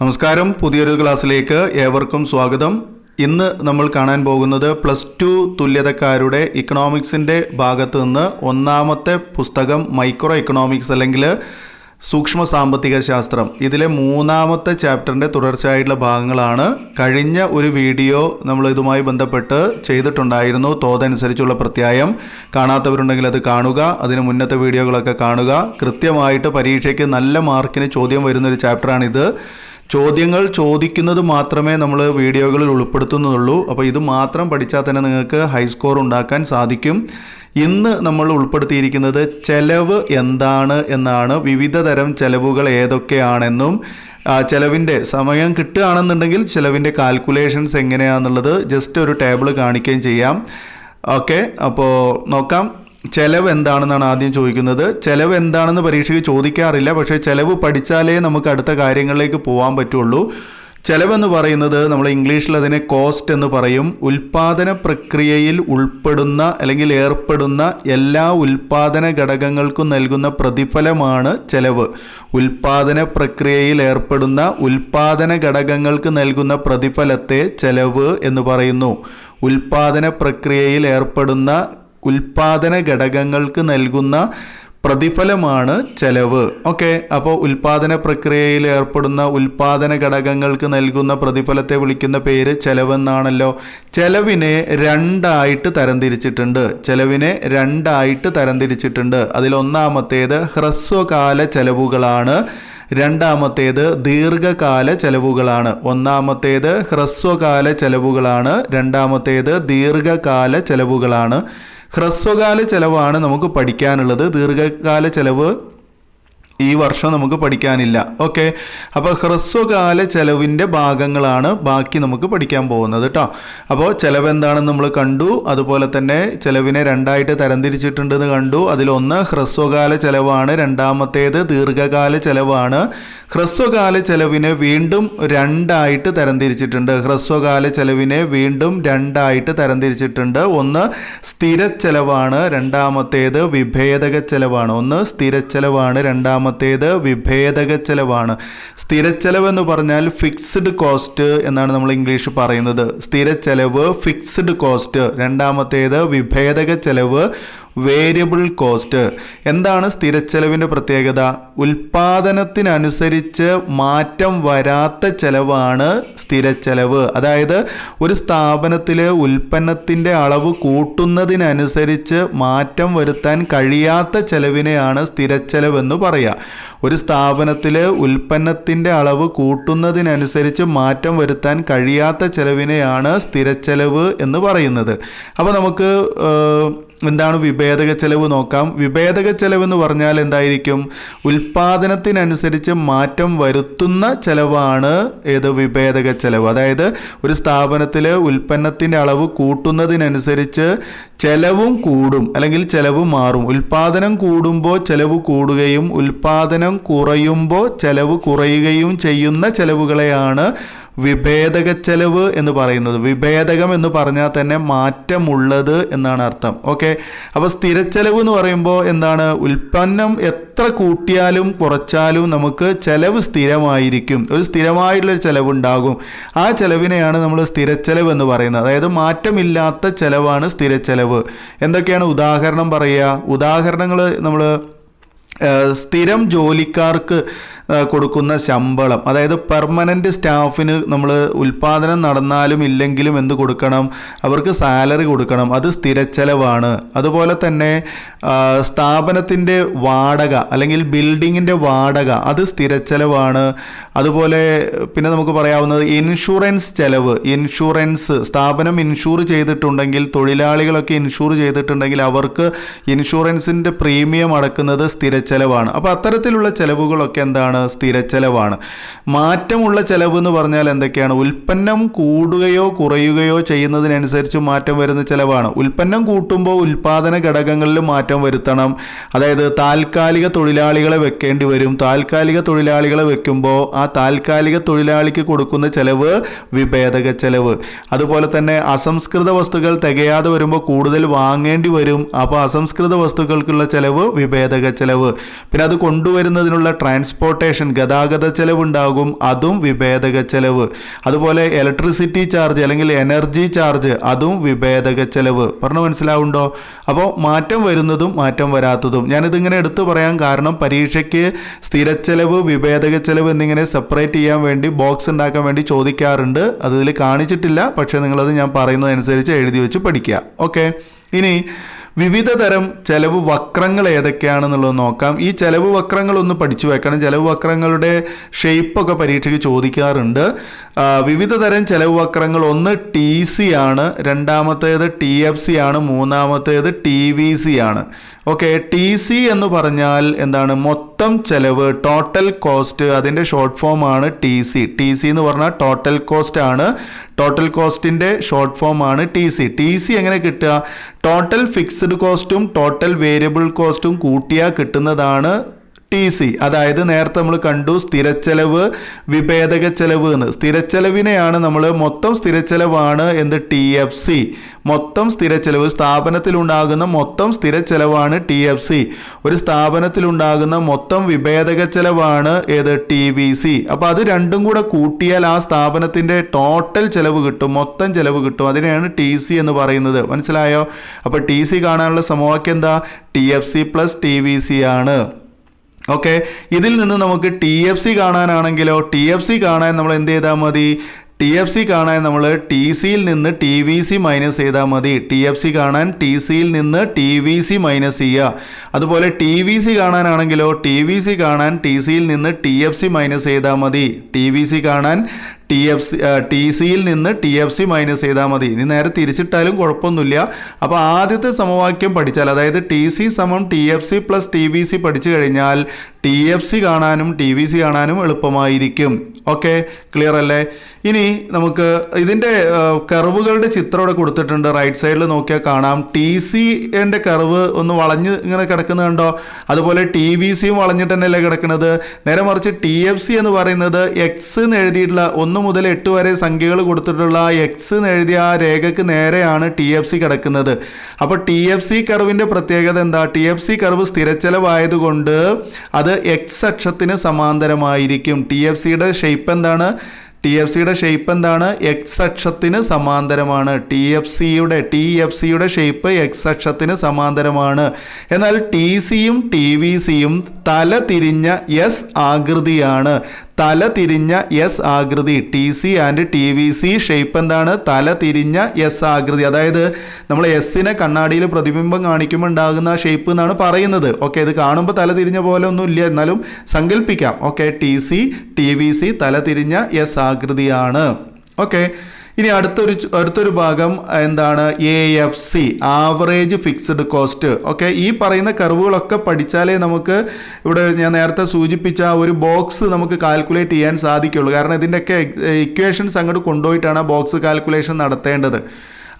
നമസ്കാരം. പുതിയൊരു ക്ലാസ്സിലേക്ക് ഏവർക്കും സ്വാഗതം. ഇന്ന് നമ്മൾ കാണാൻ പോകുന്നത് പ്ലസ് ടു തുല്യതക്കാരുടെ ഇക്കണോമിക്സിന്റെ ഭാഗത്ത് നിന്ന് ഒന്നാമത്തെ പുസ്തകം മൈക്രോ ഇക്കണോമിക്സ് അല്ലെങ്കിൽ സൂക്ഷ്മ സാമ്പത്തിക ശാസ്ത്രം. ഇതിലെ മൂന്നാമത്തെ ചാപ്റ്ററിന്റെ തുടർച്ചയായിട്ടുള്ള ഭാഗങ്ങളാണ്. കഴിഞ്ഞ ഒരു വീഡിയോ നമ്മൾ ഇതുമായി ബന്ധപ്പെട്ട് ചെയ്തിട്ടുണ്ടായിരുന്നു. തോതനുസരിച്ചുള്ള പ്രത്യായം. കാണാത്തവരുണ്ടെങ്കിൽ അത് കാണുക. അതിന് മുന്നത്തെ വീഡിയോകളൊക്കെ കാണുക. കൃത്യമായിട്ട് പരീക്ഷയ്ക്ക് നല്ല മാർക്കിന് ചോദ്യം വരുന്നൊരു ചാപ്റ്ററാണിത്. ചോദ്യങ്ങൾ ചോദിക്കുന്നത് മാത്രമേ നമ്മൾ വീഡിയോകളിൽ ഉൾപ്പെടുത്തുന്നുള്ളൂ. അപ്പോൾ ഇത് മാത്രം പഠിച്ചാൽ തന്നെ നിങ്ങൾക്ക് ഹൈ സ്കോർ ഉണ്ടാക്കാൻ സാധിക്കും. ഇന്ന് നമ്മൾ ഉൾപ്പെടുത്തിയിരിക്കുന്നത് ചെലവ് എന്താണ് എന്നാണ്. വിവിധ തരം ചെലവുകൾ ഏതൊക്കെയാണെന്നും ചിലവിന്റെ സമയം കിട്ടുകയാണെന്നുണ്ടെങ്കിൽ ചിലവിന്റെ കാൽക്കുലേഷൻസ് എങ്ങനെയാണെന്നുള്ളത് ജസ്റ്റ് ഒരു ടേബിൾ കാണിക്കുകയും ചെയ്യാം. ഓക്കെ അപ്പോൾ നോക്കാം. ചെലവ് എന്താണെന്നാണ് ആദ്യം ചോദിക്കുന്നത്. ചെലവ് എന്താണെന്ന് പരീക്ഷയ്ക്ക് ചോദിക്കാറില്ല. പക്ഷേ ചെലവ് പഠിച്ചാലേ നമുക്ക് അടുത്ത കാര്യങ്ങളിലേക്ക് പോകാൻ പറ്റുള്ളൂ. ചെലവെന്ന് പറയുന്നത് നമ്മൾ ഇംഗ്ലീഷിൽ അതിനെ കോസ്റ്റ് എന്ന് പറയും. ഉൽപാദന പ്രക്രിയയിൽ ഉൾപ്പെടുന്ന അല്ലെങ്കിൽ ഏർപ്പെടുന്ന എല്ലാ ഉൽപാദന ഘടകങ്ങൾക്കും നൽകുന്ന പ്രതിഫലമാണ് ചെലവ്. ഉൽപാദന പ്രക്രിയയിൽ ഏർപ്പെടുന്ന ഉൽപാദന ഘടകങ്ങൾക്ക് നൽകുന്ന പ്രതിഫലത്തെ ചെലവ് എന്ന് പറയുന്നു. ഉൽപാദന പ്രക്രിയയിൽ ഏർപ്പെടുന്ന ഉൽപാദന ഘടകങ്ങൾക്ക് നൽകുന്ന പ്രതിഫലമാണ് ചെലവ്. ഓക്കെ അപ്പോൾ ഉൽപാദന പ്രക്രിയയിൽ ഏർപ്പെടുന്ന ഉൽപാദന ഘടകങ്ങൾക്ക് നൽകുന്ന പ്രതിഫലത്തെ വിളിക്കുന്ന പേര് ചെലവെന്നാണല്ലോ. ചെലവിനെ രണ്ടായിട്ട് തരംതിരിച്ചിട്ടുണ്ട്. ചെലവിനെ രണ്ടായിട്ട് തരംതിരിച്ചിട്ടുണ്ട്. അതിലൊന്നാമത്തേത് ഹ്രസ്വകാല ചെലവുകളാണ്. രണ്ടാമത്തേത് ദീർഘകാല ചെലവുകളാണ്. ഒന്നാമത്തേത് ഹ്രസ്വകാല ചെലവുകളാണ്. രണ്ടാമത്തേത് ദീർഘകാല ചെലവുകളാണ്. ഹ്രസ്വകാല ചെലവാണ് നമുക്ക് പഠിക്കാനുള്ളത്. ദീർഘകാല ചെലവ് ഈ വർഷം നമുക്ക് പഠിക്കാനില്ല. ഓക്കെ? അപ്പോൾ ഹ്രസ്വകാല ചെലവിന്റെ ഭാഗങ്ങളാണ് ബാക്കി നമുക്ക് പഠിക്കാൻ പോകുന്നത് കേട്ടോ അപ്പോൾ ചെലവ് എന്താണെന്ന് നമ്മൾ കണ്ടു. അതുപോലെ തന്നെ ചെലവിനെ രണ്ടായിട്ട് തരംതിരിച്ചിട്ടുണ്ടെന്ന് കണ്ടു. അതിലൊന്ന് ഹ്രസ്വകാല ചെലവാണ്. രണ്ടാമത്തേത് ദീർഘകാല ചെലവാണ്. ഹ്രസ്വകാല ചെലവിനെ വീണ്ടും രണ്ടായിട്ട് തരംതിരിച്ചിട്ടുണ്ട്. ഹ്രസ്വകാല ചെലവിനെ വീണ്ടും രണ്ടായിട്ട് തരംതിരിച്ചിട്ടുണ്ട്. ഒന്ന് സ്ഥിര ചെലവാണ് രണ്ടാമത്തേത് വിഭേദക ചെലവാണ്. ഒന്ന് സ്ഥിര ചെലവാണ് രണ്ടാമത്തേത് വിഭേദക ചെലവാണ്. സ്ഥിര ചെലവ് എന്ന് പറഞ്ഞാൽ ഫിക്സ്ഡ് കോസ്റ്റ് എന്നാണ് നമ്മൾ ഇംഗ്ലീഷ് പറയുന്നത്. സ്ഥിര ചെലവ് ഫിക്സ്ഡ് കോസ്റ്റ് രണ്ടാമത്തേത് വിഭേദക ചെലവ് വേരിയബിൾ കോസ്റ്റ് എന്താണ് സ്ഥിരച്ചെലവിന്റെ പ്രത്യേകത? ഉൽപാദനത്തിനനുസരിച്ച് മാറ്റം വരാത്ത ചെലവാണ് സ്ഥിരച്ചെലവ്. അതായത് ഒരു സ്ഥാപനത്തിലെ ഉൽപ്പന്നത്തിന്റെ അളവ് കൂട്ടുന്നതിനനുസരിച്ച് മാറ്റം വരുത്താൻ കഴിയാത്ത ചെലവിനെയാണ് സ്ഥിരച്ചെലവെന്ന് പറയുക ഒരു സ്ഥാപനത്തിലെ ഉൽപ്പന്നത്തിന്റെ അളവ് കൂട്ടുന്നതിനനുസരിച്ച് മാറ്റം വരുത്താൻ കഴിയാത്ത ചെലവിനെയാണ് സ്ഥിരച്ചെലവ് എന്ന് പറയുന്നത്. അപ്പോൾ നമുക്ക് എന്താണ് വിഭേദക ചെലവ് നോക്കാം. വിഭേദക ചെലവ് എന്ന് പറഞ്ഞാൽ എന്തായിരിക്കും? ഉൽപാദനത്തിനനുസരിച്ച് മാറ്റം വരുത്തുന്ന ചെലവാണ് ഏത്? വിഭേദക ചെലവ്. അതായത് ഒരു സ്ഥാപനത്തിൽ ഉൽപ്പന്നത്തിന്റെ അളവ് കൂട്ടുന്നതിനനുസരിച്ച് ചെലവും കൂടും അല്ലെങ്കിൽ ചെലവ് മാറും. ഉൽപാദനം കൂടുമ്പോൾ ചെലവ് കൂടുകയും ഉൽപാദനം കുറയുമ്പോൾ ചെലവ് കുറയുകയും ചെയ്യുന്ന ചെലവുകളെയാണ് വിഭേദക ചെലവ് എന്ന് പറയുന്നത്. വിഭേദകം എന്ന് പറഞ്ഞാൽ തന്നെ മാറ്റമുള്ളത് എന്നാണ് അർത്ഥം. ഓക്കെ അപ്പോൾ സ്ഥിരച്ചെലവ് എന്ന് പറയുമ്പോൾ എന്താണ്? ഉൽപ്പന്നം എത്ര കൂട്ടിയാലും കുറച്ചാലും നമുക്ക് ചെലവ് സ്ഥിരമായിരിക്കും. ഒരു സ്ഥിരമായിട്ടുള്ളൊരു ചെലവുണ്ടാകും. ആ ചെലവിനെയാണ് നമ്മൾ സ്ഥിരച്ചെലവ് എന്ന് പറയുന്നത്. അതായത് മാറ്റമില്ലാത്ത ചെലവാണ് സ്ഥിരച്ചെലവ്. എന്തൊക്കെയാണ് ഉദാഹരണം പറയുക? ഉദാഹരണങ്ങൾ നമ്മൾ സ്ഥിരം ജോലിക്കാർക്ക് കൊടുക്കുന്ന ശമ്പളം അതായത് പെർമനന്റ് സ്റ്റാഫിന് നമ്മൾ ഉൽപ്പാദനം നടന്നാലും ഇല്ലെങ്കിലും എന്ത് കൊടുക്കണം? അവർക്ക് സാലറി കൊടുക്കണം. അത് സ്ഥിരച്ചെലവാണ് അതുപോലെ തന്നെ സ്ഥാപനത്തിന്റെ വാടക അല്ലെങ്കിൽ ബിൽഡിങ്ങിന്റെ വാടക അത് സ്ഥിരച്ചെലവാണ് അതുപോലെ പിന്നെ നമുക്ക് പറയാവുന്നത് ഇൻഷുറൻസ് ചെലവ്. ഇൻഷുറൻസ് സ്ഥാപനം ഇൻഷൂർ ചെയ്തിട്ടുണ്ടെങ്കിൽ തൊഴിലാളികളൊക്കെ ഇൻഷൂർ ചെയ്തിട്ടുണ്ടെങ്കിൽ അവർക്ക് ഇൻഷുറൻസിന്റെ പ്രീമിയം അടക്കുന്നത് സ്ഥിരച്ചെലവാണ് അപ്പോൾ അത്തരത്തിലുള്ള ചെലവുകളൊക്കെ എന്താണ്? സ്ഥിര ചെലവാണ്. മാറ്റമുള്ള ചെലവ് എന്ന് പറഞ്ഞാൽ എന്തൊക്കെയാണ്? ഉൽപ്പന്നം കൂടുകയോ കുറയുകയോ ചെയ്യുന്നതിനനുസരിച്ച് മാറ്റം വരുന്ന ചെലവാണ്. ഉൽപ്പന്നം കൂട്ടുമ്പോൾ ഉൽപ്പാദന ഘടകങ്ങളിൽ മാറ്റം വരുത്തണം. അതായത് താൽക്കാലിക തൊഴിലാളികളെ വെക്കേണ്ടി വരും. താൽക്കാലിക തൊഴിലാളികളെ വെക്കുമ്പോൾ ആ താൽക്കാലിക തൊഴിലാളിക്ക് കൊടുക്കുന്ന ചെലവ് വിഭേദക ചെലവ്. അതുപോലെ തന്നെ അസംസ്കൃത വസ്തുക്കൾ തികയാതെ വരുമ്പോൾ കൂടുതൽ വാങ്ങേണ്ടി വരും. അപ്പോൾ അസംസ്കൃത വസ്തുക്കൾക്കുള്ള ചെലവ് വിഭേദക ചെലവ്. പിന്നെ അത് കൊണ്ടുവരുന്നതിനുള്ള ട്രാൻസ്പോർട്ടേഷൻ ഗതാഗത ചെലവ് ഉണ്ടാകും അതും വിഭേദക ചെലവ്. അതുപോലെ ഇലക്ട്രിസിറ്റി ചാർജ് അല്ലെങ്കിൽ എനർജി ചാർജ് അതും വിഭേദക ചെലവ്. പറഞ്ഞു മനസ്സിലാവുണ്ടോ? അപ്പോൾ മാറ്റം വരുന്നതും മാറ്റം വരാത്തതും. ഞാനിതിങ്ങനെ എടുത്തു പറയാൻ കാരണം പരീക്ഷയ്ക്ക് സ്ഥിരച്ചെലവ് വിഭേദക ചെലവ് എന്നിങ്ങനെ സെപ്പറേറ്റ് ചെയ്യാൻ വേണ്ടി ബോക്സ് ഉണ്ടാക്കാൻ വേണ്ടി ചോദിക്കാറുണ്ട്. അതിൽ കാണിച്ചിട്ടില്ല. പക്ഷേ നിങ്ങളത് ഞാൻ പറയുന്നതനുസരിച്ച് എഴുതി വെച്ച് പഠിക്കുക. ഓക്കെ ഇനി വിവിധ തരം ചെലവ് വക്രങ്ങൾ ഏതൊക്കെയാണെന്നുള്ളത് നോക്കാം. ഈ ചെലവ് വക്രങ്ങൾ ഒന്ന് പഠിച്ചു വെക്കണം. ചെലവ് വക്രങ്ങളുടെ ഷേപ്പൊക്കെ പരീക്ഷയ്ക്ക് ചോദിക്കാറുണ്ട്. വിവിധ തരം ചെലവ് വക്രങ്ങൾ ഒന്ന് ടി സി ആണ് രണ്ടാമത്തേത് ടി എഫ് സി ആണ് മൂന്നാമത്തേത് ടി വി സി ആണ്. ഓക്കെ ടി സി എന്ന് പറഞ്ഞാൽ എന്താണ്? മൊത്തം ചെലവ് ടോട്ടൽ കോസ്റ്റ് അതിന്റെ ഷോർട്ട് ഫോം ആണ് ടി സി ടി സി എന്ന് പറഞ്ഞാൽ ടോട്ടൽ കോസ്റ്റ് ആണ്. ടോട്ടൽ കോസ്റ്റിന്റെ ഷോർട്ട് ഫോം ആണ് ടി സി ടി സി എങ്ങനെ കിട്ടുക? ടോട്ടൽ ഫിക്സ്ഡ് കോസ്റ്റും ടോട്ടൽ വേരിയബിൾ കോസ്റ്റും കൂട്ടിയാൽ കിട്ടുന്നതാണ് ടി സി അതായത് നേരത്തെ നമ്മൾ കണ്ടു സ്ഥിരച്ചെലവ് വിഭേദക ചെലവ് എന്ന്. സ്ഥിരച്ചെലവിനെയാണ് നമ്മൾ മൊത്തം സ്ഥിരച്ചെലവാണ് എന്ത്? ടി എഫ് സി മൊത്തം സ്ഥിരച്ചെലവ് സ്ഥാപനത്തിലുണ്ടാകുന്ന മൊത്തം സ്ഥിരച്ചെലവാണ് ടി എഫ് സി ഒരു സ്ഥാപനത്തിലുണ്ടാകുന്ന മൊത്തം വിഭേദക ചെലവാണ് ഏത്? ടി വി സി അപ്പോൾ അത് രണ്ടും കൂടെ കൂട്ടിയാൽ ആ സ്ഥാപനത്തിന്റെ ടോട്ടൽ ചെലവ് കിട്ടും മൊത്തം ചെലവ് കിട്ടും. അതിനെയാണ് ടി സി എന്ന് പറയുന്നത്. മനസ്സിലായോ? അപ്പോൾ ടി സി കാണാനുള്ള സമവാക്യം എന്താ? T F C plus T V C ആണ്. ഓക്കെ ഇതിൽ നിന്ന് നമുക്ക് ടി എഫ് സി കാണാനാണെങ്കിലോ ടി എഫ് സി കാണാൻ നമ്മൾ എന്ത് ചെയ്താൽ മതി? ടി എഫ് സി കാണാൻ നമ്മൾ ടി സിയിൽ നിന്ന് ടി വി സി മൈനസ് ചെയ്താൽ മതി. ടി എഫ് സി കാണാൻ ടി സിയിൽ നിന്ന് ടി വി സി മൈനസ് ചെയ്യുക അതുപോലെ ടി വി സി കാണാനാണെങ്കിലോ ടി വി സി കാണാൻ ടി സിയിൽ നിന്ന് ടി എഫ് സി മൈനസ് ചെയ്താൽ മതി. ടി വി സി കാണാൻ ടി എഫ് സി ടി സിയിൽ നിന്ന് ടി എഫ് സി മൈനസ് ചെയ്താൽ മതി. ഇനി നേരെ തിരിച്ചിട്ടാലും കുഴപ്പമൊന്നുമില്ല. അപ്പോൾ ആദ്യത്തെ സമവാക്യം പഠിച്ചാൽ അതായത് ടി സി സമം T F C plus T V C പഠിച്ചു കഴിഞ്ഞാൽ ടി എഫ് സി കാണാനും ടി വി സി കാണാനും എളുപ്പമായിരിക്കും. ഓക്കെ? ക്ലിയർ അല്ലേ? ഇനി നമുക്ക് ഇതിന്റെ കർവുകളുടെ ചിത്രം ഇവിടെ കൊടുത്തിട്ടുണ്ട്. റൈറ്റ് സൈഡിൽ നോക്കിയാൽ കാണാം. ടി സിന്റെ കർവ് ഒന്ന് വളഞ്ഞ് ഇങ്ങനെ കിടക്കുന്നത് കണ്ടോ? അതുപോലെ ടി വി സിയും വളഞ്ഞിട്ട് തന്നെയല്ലേ കിടക്കുന്നത്. നേരെ മറിച്ച് ടി എഫ് സി എന്ന് പറയുന്നത് എക്സ് എന്ന് എഴുതിയിട്ടുള്ള ഒന്ന് മുതൽ എട്ട് വരെ സംഖ്യകൾ കൊടുത്തിട്ടുള്ള എക്സ് എഴുതിയ ആ രേഖയ്ക്ക് നേരെയാണ് ടി എഫ് സി കിടക്കുന്നത്. അപ്പോൾ ടി എഫ് സി കർവിന്റെ പ്രത്യേകത എന്താ? ടി എഫ് സി കർവ് സ്ഥിരച്ചെലവായതുകൊണ്ട് അത് എക്സ് അക്ഷത്തിന് സമാന്തരമായിരിക്കും. ടി എഫ് സിയുടെ ഷേപ്പ് എന്താണ്? ടി എഫ് സിയുടെ ഷേപ്പ് എന്താണ്? എക്സ് അക്ഷത്തിന് സമാന്തരമാണ്. ടി എഫ് സിയുടെ ടി എഫ് സിയുടെ ഷേപ്പ് എക്സ് അക്ഷത്തിന് സമാന്തരമാണ്. എന്നാൽ ടി സിയും ടി വി സിയും തല തിരിഞ്ഞ എസ് ആകൃതിയാണ്. തല തിരിഞ്ഞ എസ് ആകൃതി T C and T V C shape എന്താണ്? തല തിരിഞ്ഞ എസ് ആകൃതി. അതായത് നമ്മൾ എസ്സിനെ കണ്ണാടിയിൽ പ്രതിബിംബം കാണിക്കുമ്പോൾ ഉണ്ടാകുന്ന ഷേപ്പ് എന്നാണ് പറയുന്നത്. ഓക്കെ ഇത് കാണുമ്പോൾ തല തിരിഞ്ഞ പോലെ ഒന്നും ഇല്ല. എന്നാലും സങ്കല്പിക്കാം. Okay T C T V C തല തിരിഞ്ഞ എസ് ആകൃതിയാണ്. ഓക്കെ ഇനി അടുത്തൊരു അടുത്തൊരു ഭാഗം എന്താണ്? A F C average fixed cost okay ഈ പറയുന്ന കർവുകളൊക്കെ പഠിച്ചാലേ നമുക്ക് ഇവിടെ ഞാൻ നേരത്തെ സൂചിപ്പിച്ച ഒരു ബോക്സ് നമുക്ക് കാൽക്കുലേറ്റ് ചെയ്യാൻ സാധിക്കുള്ളൂ. കാരണം ഇതിന്റെയൊക്കെ ഇക്വേഷൻസ് അങ്ങോട്ട് കൊണ്ടുപോയിട്ടാണ് ആ ബോക്സ് കാൽക്കുലേഷൻ നടത്തേണ്ടത്.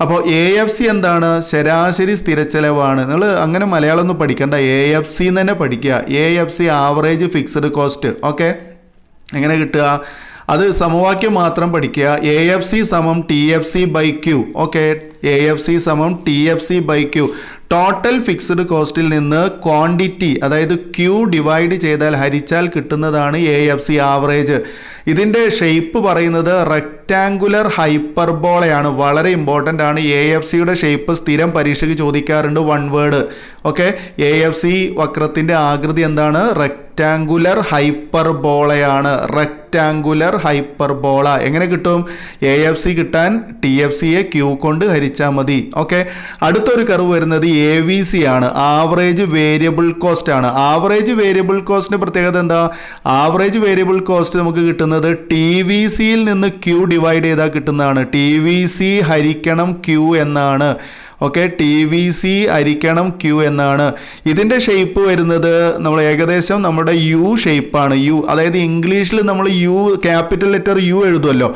അപ്പോൾ എ എഫ് സി എന്താണ്? ശരാശരി സ്ഥിരച്ചെലവാണ്. നിങ്ങൾ അങ്ങനെ മലയാളം ഒന്നും പഠിക്കേണ്ട എ എഫ് സി തന്നെ പഠിക്കുക. A F C average fixed cost okay എങ്ങനെ കിട്ടുക? അത് സമവാക്യം മാത്രം പഠിക്കുക. എ എഫ് സി സമം T F C by Q okay A F C സമം T F C by Q total fixed കോസ്റ്റിൽ നിന്ന് ക്വാണ്ടിറ്റി അതായത് ക്യൂ ഡിവൈഡ് ചെയ്താൽ ഹരിച്ചാൽ കിട്ടുന്നതാണ് എ എഫ് സി ആവറേജ് ഇതിന്റെ ഷെയ്പ്പ് പറയുന്നത് റെക്റ്റാങ്കുലർ ഹൈപ്പർബോളയാണ് വളരെ ഇമ്പോർട്ടന്റ് ആണ്. എ എഫ് സിയുടെ ഷെയ്പ്പ് സ്ഥിരം പരീക്ഷയ്ക്ക് ചോദിക്കാറുണ്ട് one word okay A F C വക്രത്തിന്റെ ആകൃതി എന്താണ്? റെക്റ്റാങ്കുലർ ഹൈപ്പർബോളയാണ് റെക്റ്റാങ്കുലർ ഹൈപ്പർബോള എങ്ങനെ കിട്ടും? എ എഫ് സി കിട്ടാൻ ടി എഫ് സിയെ ക്യൂ കൊണ്ട് ഹരിച്ചാൽ മതി. ഓക്കെ അടുത്തൊരു കർവ് വരുന്നത് എ വി സി ആണ്. ആവറേജ് വേരിയബിൾ കോസ്റ്റ് ആണ്. ആവറേജ് വേരിയബിൾ കോസ്റ്റിന്റെ പ്രത്യേകത എന്താ? ആവറേജ് വേരിയബിൾ കോസ്റ്റ് നമുക്ക് കിട്ടുന്നത് ടി വി സിയിൽ നിന്ന് ക്യൂ ഡിവൈഡ് ചെയ്താൽ കിട്ടുന്നതാണ്. ടി വി സി ഹരിക്കണം ക്യൂ എന്നാണ്. ഓക്കെ ടി വി സി അരിക്കണം ക്യൂ എന്നാണ്. ഇതിന്റെ ഷേപ്പ് വരുന്നത് നമ്മൾ ഏകദേശം നമ്മുടെ യു ഷേപ്പാണ് യു അതായത് ഇംഗ്ലീഷിൽ നമ്മൾ യു ക്യാപിറ്റൽ ലെറ്റർ യു എഴുതുമല്ലോ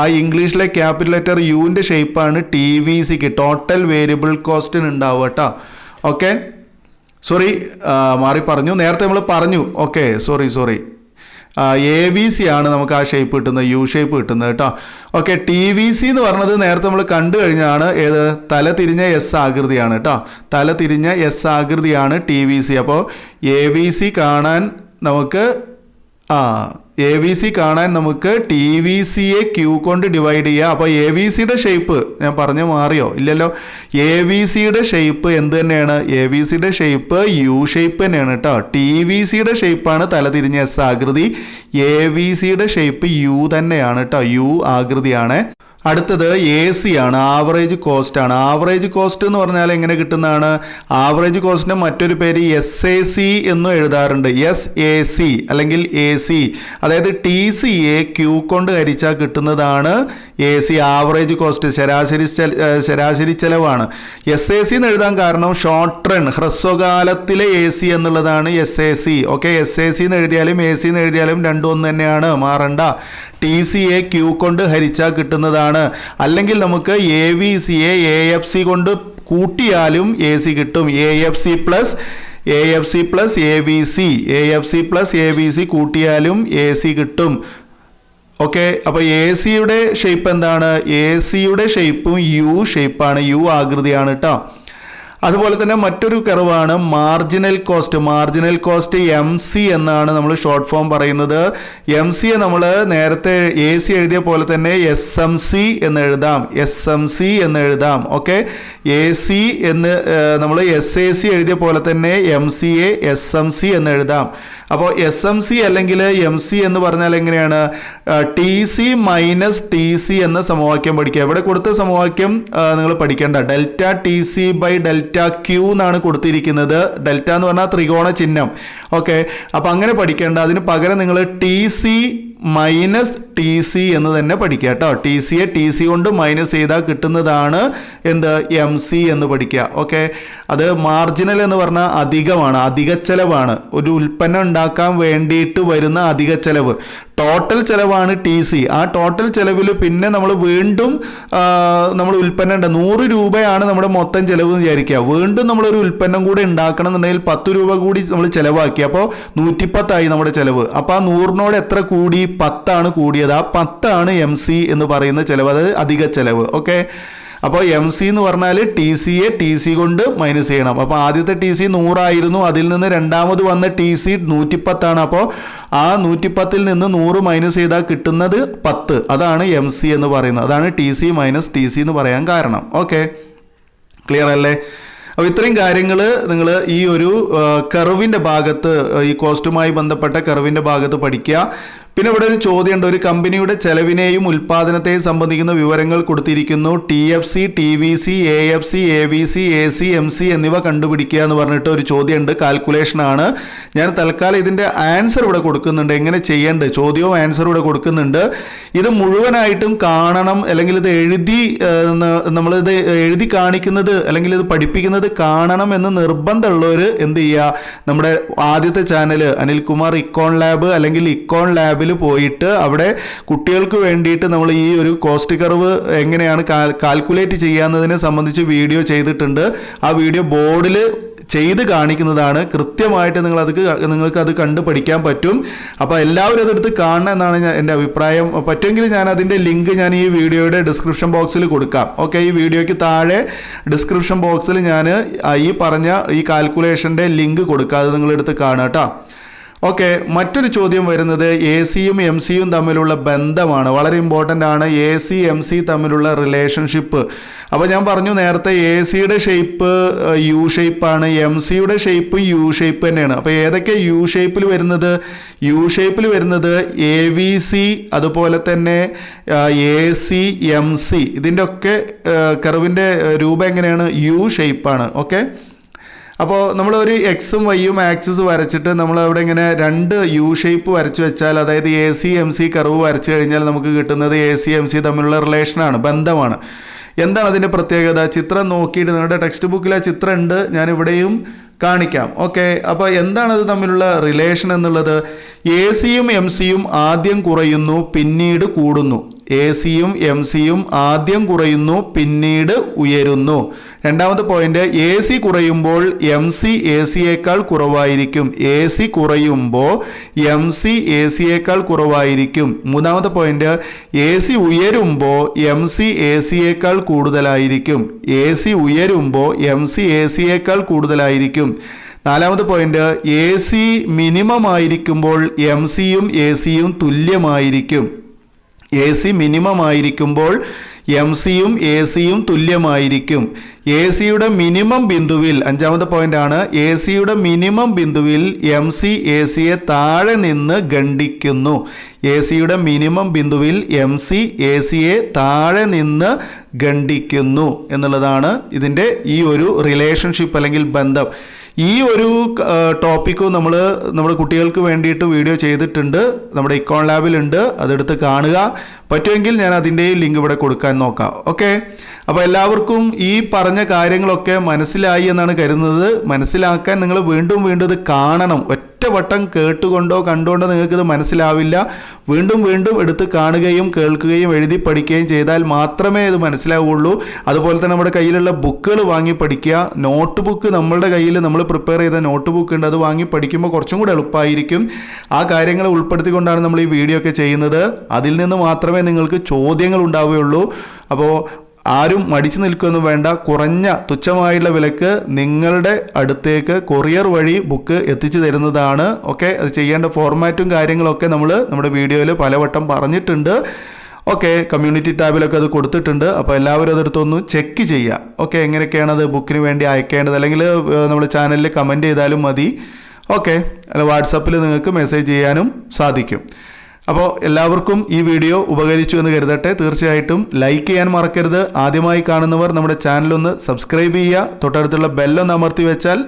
ആ ഇംഗ്ലീഷിലെ ക്യാപിറ്റൽ ലെറ്റർ യുവിന്റെ ഷേപ്പാണ് ടി വി സിക്ക് ടോട്ടൽ വേരിയബിൾ കോസ്റ്റിന് ഉണ്ടാവുക കേട്ടോ. ഓക്കെ? സോറി മാറി പറഞ്ഞു. നേരത്തെ നമ്മൾ പറഞ്ഞു. Okay sorry sorry A V C ആണ് നമുക്ക് ആ ഷേപ്പ് കിട്ടുന്നത് യു ഷേപ്പ് കിട്ടുന്നത് കേട്ടോ ഓക്കെ ടി വി സി എന്ന് പറഞ്ഞത് നേരത്തെ നമ്മൾ കണ്ടു കഴിഞ്ഞാണ് ഏത്? തല തിരിഞ്ഞ എസ് ആകൃതിയാണ് കേട്ടോ തല തിരിഞ്ഞ എസ് ആകൃതിയാണ് ടി വി സി അപ്പോൾ എ വി സി കാണാൻ നമുക്ക് ആ എ വി സി കാണാൻ നമുക്ക് ടി വി സിയെ ക്യൂ കൊണ്ട് ഡിവൈഡ് ചെയ്യുക അപ്പോൾ എ വി സിയുടെ ഷേപ്പ് ഞാൻ പറഞ്ഞു മാറിയോ? ഇല്ലല്ലോ. എ വി സിയുടെ ഷേപ്പ് എന്ത് തന്നെയാണ്? എ വി സിയുടെ ഷേപ്പ് യു ഷേപ്പ് തന്നെയാണ് കേട്ടോ ടി വി സിയുടെ ഷേപ്പാണ് തലതിരിഞ്ഞ എസ് ആകൃതി. എ വി സിയുടെ ഷേപ്പ് യു തന്നെയാണ് കേട്ടോ യു ആകൃതിയാണ്. അടുത്തത് എ സി ആണ്. ആവറേജ് കോസ്റ്റ് ആണ്. ആവറേജ് കോസ്റ്റ് എന്ന് പറഞ്ഞാൽ എങ്ങനെ കിട്ടുന്നതാണ്? ആവറേജ് കോസ്റ്റിന് മറ്റൊരു പേര് എസ് എ സി എന്നും എഴുതാറുണ്ട്. എസ് എ സി അല്ലെങ്കിൽ എ സി അതായത് ടി സി എ ക്യൂ കൊണ്ട് ഹരിച്ചാൽ കിട്ടുന്നതാണ് എ സി ആവറേജ് കോസ്റ്റ് ശരാശരി ശരാശരി ചെലവാണ്. എസ് എ സി എന്ന് എഴുതാൻ കാരണം ഷോർട്ട് റൺ ഹ്രസ്വകാലത്തിലെ എ സി എന്നുള്ളതാണ് S A C okay S A C എന്ന് എഴുതിയാലും എ സി എന്ന് എഴുതിയാലും രണ്ടും ഒന്ന് തന്നെയാണ്. മാറണ്ട. ടി സി എ ക്യൂ കൊണ്ട് ഹരിച്ചാൽ കിട്ടുന്നതാണ് അല്ലെങ്കിൽ നമുക്ക് A V C A F C കൊണ്ട് കൂട്ടിയാലും എ സി കിട്ടും. A F C plus A F C plus A V C A F C plus A V C കൂട്ടിയാലും A C കിട്ടും. Okay അപ്പോൾ എ സിയുടെ ഷേപ്പ് എന്താണ്? A സിയുടെ ഷേപ്പും U ഷേപ്പാണ് യു ആകൃതിയാണ് കേട്ടോ അതുപോലെ തന്നെ മറ്റൊരു കർവാണ് marginal cost marginal cost M C എന്നാണ് നമ്മൾ ഷോർട്ട് ഫോം പറയുന്നത്. എം സിയെ നമ്മൾ നേരത്തെ എ സി എഴുതിയ പോലെ തന്നെ എസ് എം സി എന്ന് എഴുതാം. എസ് എം സി എന്ന് എഴുതാം. ഓക്കെ എ സി എന്ന് നമ്മൾ എസ് എ സി എഴുതിയ പോലെ തന്നെ M C A S M C എന്ന് എഴുതാം. അപ്പോൾ എസ് എം സി അല്ലെങ്കിൽ എം സി എന്ന് പറഞ്ഞാൽ എങ്ങനെയാണ്? T C minus T C എന്ന സമവാക്യം പഠിക്കുക. ഇവിടെ കൊടുത്ത സമവാക്യം നിങ്ങൾ പഠിക്കേണ്ട. Delta T C by delta Q എന്നാണ് കൊടുത്തിരിക്കുന്നത്. ഡെൽറ്റ എന്ന് പറഞ്ഞാൽ ത്രികോണ ചിഹ്നം. ഓക്കെ? അപ്പോൾ അങ്ങനെ പഠിക്കേണ്ട. അതിന് പകരം നിങ്ങൾ T C minus T C എന്ന് തന്നെ പഠിക്കുക കേട്ടോ. ടി സിയെ ടി സി കൊണ്ട് മൈനസ് ചെയ്താൽ കിട്ടുന്നതാണ് എന്ത്? എം സി എന്ന് പഠിക്കുക. ഓക്കെ അത് മാർജിനൽ എന്ന് പറഞ്ഞാൽ അധികമാണ് അധിക ചെലവാണ് ഒരു ഉൽപ്പന്നം ഉണ്ടാക്കാൻ വേണ്ടിയിട്ട് വരുന്ന അധിക ചെലവ് ടോട്ടൽ ചിലവാണ് ടി സി ആ ടോട്ടൽ ചെലവിൽ പിന്നെ നമ്മൾ വീണ്ടും നമ്മൾ ഉൽപ്പന്നം ഉണ്ട് നൂറ് രൂപയാണ് നമ്മുടെ മൊത്തം ചിലവ് എന്ന് വിചാരിക്കുക. വീണ്ടും നമ്മളൊരു ഉൽപ്പന്നം കൂടെ ഉണ്ടാക്കണം എന്നുണ്ടെങ്കിൽ പത്ത് രൂപ കൂടി നമ്മൾ ചിലവാക്കി. അപ്പോൾ നൂറ്റിപ്പത്തായി നമ്മുടെ ചിലവ്. അപ്പോൾ ആ നൂറിനോട് എത്ര കൂടി? പത്താണ് കൂടിയത്. ആ പത്താണ് എം സി എന്ന് പറയുന്ന ചിലവ്. അതായത് അധിക ചിലവ്. ഓക്കെ അപ്പോൾ എം സി എന്ന് പറഞ്ഞാൽ ടി സിയെ ടി സി കൊണ്ട് മൈനസ് ചെയ്യണം. അപ്പോൾ ആദ്യത്തെ ടി സി നൂറായിരുന്നു. അതിൽ നിന്ന് രണ്ടാമത് വന്ന ടി സി നൂറ്റിപ്പത്താണ്. അപ്പോൾ ആ നൂറ്റിപ്പത്തിൽ നിന്ന് നൂറ് മൈനസ് ചെയ്താൽ കിട്ടുന്നത് പത്ത്. അതാണ് എം സി എന്ന് പറയുന്നത്. അതാണ് T C minus T C എന്ന് പറയാൻ കാരണം. ഓക്കെ ക്ലിയർ അല്ലേ? അപ്പോൾ ഇത്രയും കാര്യങ്ങൾ നിങ്ങൾ ഈ ഒരു കർവിന്റെ ഭാഗത്ത് ഈ കോസ്റ്റുമായി ബന്ധപ്പെട്ട കർവിന്റെ ഭാഗത്ത് പഠിക്കുക. പിന്നെ ഇവിടെ ഒരു ചോദ്യമുണ്ട്. ഒരു കമ്പനിയുടെ ചെലവിനെയും ഉൽപാദനത്തെയും സംബന്ധിക്കുന്ന വിവരങ്ങൾ കൊടുത്തിരിക്കുന്നു. T F C T V C A F C A V C A C M C എന്നിവ കണ്ടുപിടിക്കുക എന്ന് പറഞ്ഞിട്ട് ഒരു ചോദ്യമുണ്ട്. കാൽക്കുലേഷൻ ആണ്. ഞാൻ തൽക്കാലം ഇതിന്റെ ആൻസർ ഇവിടെ കൊടുക്കുന്നുണ്ട്. എങ്ങനെ ചെയ്യേണ്ടത്? ചോദ്യവും ആൻസറും ഇവിടെ കൊടുക്കുന്നുണ്ട്. ഇത് മുഴുവനായിട്ടും കാണണം അല്ലെങ്കിൽ ഇത് എഴുതി നമ്മളിത് എഴുതി കാണിക്കുന്നത് അല്ലെങ്കിൽ ഇത് പഠിപ്പിക്കുന്നത് കാണണം എന്ന് നിർബന്ധമുള്ളവർ എന്ത് ചെയ്യുക? നമ്മുടെ ആദ്യത്തെ ചാനൽ അനിൽകുമാർ ഇക്കോൺ ലാബ് അല്ലെങ്കിൽ ഇക്കോൺ ലാബിൽ പോയിട്ട് അവിടെ കുട്ടികൾക്ക് വേണ്ടിയിട്ട് നമ്മൾ ഈ ഒരു കോസ്റ്റ് കർവ് എങ്ങനെയാണ് കാൽക്കുലേറ്റ് ചെയ്യാന്നതിനെ സംബന്ധിച്ച് വീഡിയോ ചെയ്തിട്ടുണ്ട്. ആ വീഡിയോ ബോർഡിൽ ചെയ്ത് കാണിക്കുന്നതാണ്. കൃത്യമായിട്ട് നിങ്ങൾ അത് നിങ്ങൾക്ക് അത് കണ്ടു പഠിക്കാൻ പറ്റും. അപ്പോൾ എല്ലാവരും അതെടുത്ത് കാണണം എന്നാണ് എന്റെ അഭിപ്രായം. പറ്റുമെങ്കിൽ ഞാൻ അതിന്റെ ലിങ്ക് ഞാൻ ഈ വീഡിയോയുടെ ഡിസ്ക്രിപ്ഷൻ ബോക്സിൽ കൊടുക്കാം. ഓക്കെ ഈ വീഡിയോയ്ക്ക് താഴെ ഡിസ്ക്രിപ്ഷൻ ബോക്സിൽ ഞാൻ ഈ പറഞ്ഞ ഈ കാൽക്കുലേഷന്റെ ലിങ്ക് കൊടുക്കാം. അത് നിങ്ങളെടുത്ത് കാണുക കേട്ടോ ഓക്കെ മറ്റൊരു ചോദ്യം വരുന്നത് എ സിയും എം സിയും തമ്മിലുള്ള ബന്ധമാണ്. വളരെ ഇമ്പോർട്ടന്റ് ആണ് എ സി എം സി തമ്മിലുള്ള റിലേഷൻഷിപ്പ് അപ്പോൾ ഞാൻ പറഞ്ഞു നേരത്തെ എ സിയുടെ ഷേപ്പ് യു ഷേപ്പാണ് എം സിയുടെ ഷേപ്പ് യു ഷേപ്പ് തന്നെയാണ്. അപ്പോൾ ഏതൊക്കെ യു ഷേപ്പിൽ വരുന്നത്? യു ഷേപ്പിൽ വരുന്നത് എ വി സി അതുപോലെ തന്നെ എ സി എം സി ഇതിന്റെ ഒക്കെ രൂപം എങ്ങനെയാണ്? യു ഷേപ്പാണ് ഓക്കെ? അപ്പോൾ നമ്മൾ ഒരു എക്സും വൈയും ആക്സിസ് വരച്ചിട്ട് നമ്മൾ അവിടെ ഇങ്ങനെ രണ്ട് യു ഷേപ്പ് വരച്ചു വെച്ചാൽ അതായത് A C M C curve വരച്ചു കഴിഞ്ഞാൽ നമുക്ക് കിട്ടുന്നത് എ സി എം സി തമ്മിലുള്ള റിലേഷനാണ് ബന്ധമാണ്. എന്താണ് അതിന്റെ പ്രത്യേകത? ചിത്രം നോക്കിയിട്ട് നിങ്ങളുടെ ടെക്സ്റ്റ് ബുക്കിൽ ആ ചിത്രം ഉണ്ട് ഞാൻ ഇവിടെയും കാണിക്കാം. ഓക്കെ അപ്പോൾ എന്താണത് തമ്മിലുള്ള റിലേഷൻ എന്നുള്ളത്? എ സിയും എം സിയും ആദ്യം കുറയുന്നു പിന്നീട് കൂടുന്നു. എ സിയും എം സിയും ആദ്യം കുറയുന്നു പിന്നീട് ഉയരുന്നു രണ്ടാമത്തെ പോയിന്റ് എ സി കുറയുമ്പോൾ എം സി എ സിയേക്കാൾ കുറവായിരിക്കും എ സി കുറയുമ്പോൾ എം സി എ സിയേക്കാൾ കുറവായിരിക്കും മൂന്നാമത്തെ പോയിന്റ് എ സി ഉയരുമ്പോൾ എം സി എ സിയേക്കാൾ കൂടുതലായിരിക്കും എ സി ഉയരുമ്പോൾ എം സി എ സിയേക്കാൾ കൂടുതലായിരിക്കും നാലാമത്തെ പോയിന്റ് എ സി മിനിമം ആയിരിക്കുമ്പോൾ എം സിയും എ സിയും തുല്യമായിരിക്കും എ സി മിനിമം ആയിരിക്കുമ്പോൾ എം സിയും എ സിയും തുല്യമായിരിക്കും. എ സിയുടെ മിനിമം ബിന്ദുവിൽ അഞ്ചാമത്തെ പോയിന്റ് ആണ് എ സിയുടെ മിനിമം ബിന്ദുവിൽ എം സി എ സിയെ താഴെ നിന്ന് ഖണ്ഡിക്കുന്നു. എ സിയുടെ മിനിമം ബിന്ദുവിൽ എം സി എ സിയെ താഴെ നിന്ന് ഖണ്ഡിക്കുന്നു എന്നുള്ളതാണ് ഇതിന്റെ ഈ ഒരു റിലേഷൻഷിപ്പ് അല്ലെങ്കിൽ ബന്ധം. ഈ ഒരു ടോപ്പിക്കും നമ്മൾ നമ്മുടെ കുട്ടികൾക്ക് വേണ്ടിയിട്ട് വീഡിയോ ചെയ്തിട്ടുണ്ട്. നമ്മുടെ ഇക്കോൺ ലാബിലുണ്ട് അതെടുത്ത് കാണുക. പറ്റുമെങ്കിൽ ഞാൻ അതിന്റെയും ലിങ്ക് ഇവിടെ കൊടുക്കാൻ നോക്കാം. ഓക്കെ അപ്പോൾ എല്ലാവർക്കും ഈ പറഞ്ഞ കാര്യങ്ങളൊക്കെ മനസ്സിലായി എന്നാണ് കരുതുന്നത്. മനസ്സിലാക്കാൻ നിങ്ങൾ വീണ്ടും വീണ്ടും ഇത് കാണണം. ഒറ്റ വട്ടം കേട്ടുകൊണ്ടോ കണ്ടുകൊണ്ടോ നിങ്ങൾക്കിത് മനസ്സിലാവില്ല. വീണ്ടും വീണ്ടും എടുത്ത് കാണുകയും കേൾക്കുകയും എഴുതി പഠിക്കുകയും ചെയ്താൽ മാത്രമേ ഇത് മനസ്സിലാവുള്ളൂ. അതുപോലെ തന്നെ നമ്മുടെ കയ്യിലുള്ള ബുക്കുകൾ വാങ്ങി പഠിക്കുക. നോട്ട് ബുക്ക് നമ്മളുടെ കയ്യിൽ നമ്മൾ പ്രിപ്പയർ ചെയ്ത നോട്ട് ബുക്ക് ഉണ്ട്. അത് വാങ്ങി പഠിക്കുമ്പോൾ കുറച്ചും കൂടെ എളുപ്പമായിരിക്കും. ആ കാര്യങ്ങൾ ഉൾപ്പെടുത്തിക്കൊണ്ടാണ് നമ്മൾ ഈ വീഡിയോ ഒക്കെ ചെയ്യുന്നത്. അതിൽ നിന്ന് മാത്രമേ നിങ്ങൾക്ക് ചോദ്യങ്ങൾ ഉണ്ടാവുകയുള്ളൂ അപ്പോൾ ആരും മടിച്ചു നിൽക്കുകയൊന്നും വേണ്ട. കുറഞ്ഞ തുച്ഛമായുള്ള വിലക്ക് നിങ്ങളുടെ അടുത്തേക്ക് കൊറിയർ വഴി ബുക്ക് എത്തിച്ചു തരുന്നതാണ്. ഓക്കെ അത് ചെയ്യേണ്ട ഫോർമാറ്റും കാര്യങ്ങളൊക്കെ നമ്മൾ നമ്മുടെ വീഡിയോയിൽ പലവട്ടം പറഞ്ഞിട്ടുണ്ട്. ഓക്കെ കമ്മ്യൂണിറ്റി ടാബിലൊക്കെ അത് കൊടുത്തിട്ടുണ്ട്. അപ്പോൾ എല്ലാവരും അതെടുത്തൊന്ന് ചെക്ക് ചെയ്യുക ഓക്കെ എങ്ങനെയൊക്കെയാണ് അത് ബുക്കിന് വേണ്ടി അയക്കേണ്ടത്? അല്ലെങ്കിൽ നമ്മുടെ ചാനലിൽ കമന്റ് ചെയ്താലും മതി. ഓക്കെ അല്ല വാട്സപ്പിൽ നിങ്ങൾക്ക് മെസ്സേജ് ചെയ്യാനും സാധിക്കും. അപ്പോൾ എല്ലാവർക്കും ഈ വീഡിയോ ഉപകരിച്ചു എന്ന് കരുതട്ടെ. തീർച്ചയായിട്ടും ലൈക്ക് ചെയ്യാൻ മറക്കരുത്. ആദ്യമായി കാണുന്നവർ നമ്മുടെ ചാനലൊന്ന് സബ്സ്ക്രൈബ് ചെയ്യുക. തൊട്ടടുത്തുള്ള ബെല്ലൊന്ന് അമർത്തി വെച്ചാൽ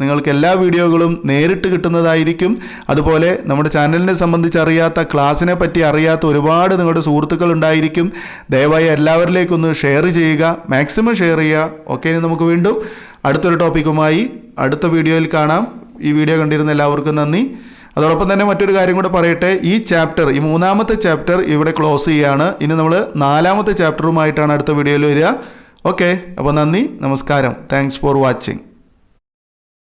നിങ്ങൾക്ക് എല്ലാ വീഡിയോകളും നേരിട്ട് കിട്ടുന്നതായിരിക്കും. അതുപോലെ നമ്മുടെ ചാനലിനെ സംബന്ധിച്ച് അറിയാത്ത ക്ലാസ്സിനെ പറ്റി അറിയാത്ത ഒരുപാട് നിങ്ങളുടെ സുഹൃത്തുക്കൾ ഉണ്ടായിരിക്കും. ദയവായി എല്ലാവരിലേക്കൊന്ന് ഷെയർ ചെയ്യുക. മാക്സിമം ഷെയർ ചെയ്യുക. ഓക്കെ ഇനി നമുക്ക് വീണ്ടും അടുത്തൊരു ടോപ്പിക്കുമായി അടുത്ത വീഡിയോയിൽ കാണാം. ഈ വീഡിയോ കണ്ടിരുന്ന എല്ലാവർക്കും നന്ദി. അതോടൊപ്പം തന്നെ മറ്റൊരു കാര്യം കൂടെ പറയട്ടെ. ഈ ചാപ്റ്റർ ഈ മൂന്നാമത്തെ ചാപ്റ്റർ ഇവിടെ ക്ലോസ് ചെയ്യാണ്. ഇനി നമ്മൾ നാലാമത്തെ ചാപ്റ്ററുമായിട്ടാണ് അടുത്ത വീഡിയോയിൽ വരിക. ഓക്കെ അപ്പോൾ നന്ദി നമസ്കാരം. Thanks for watching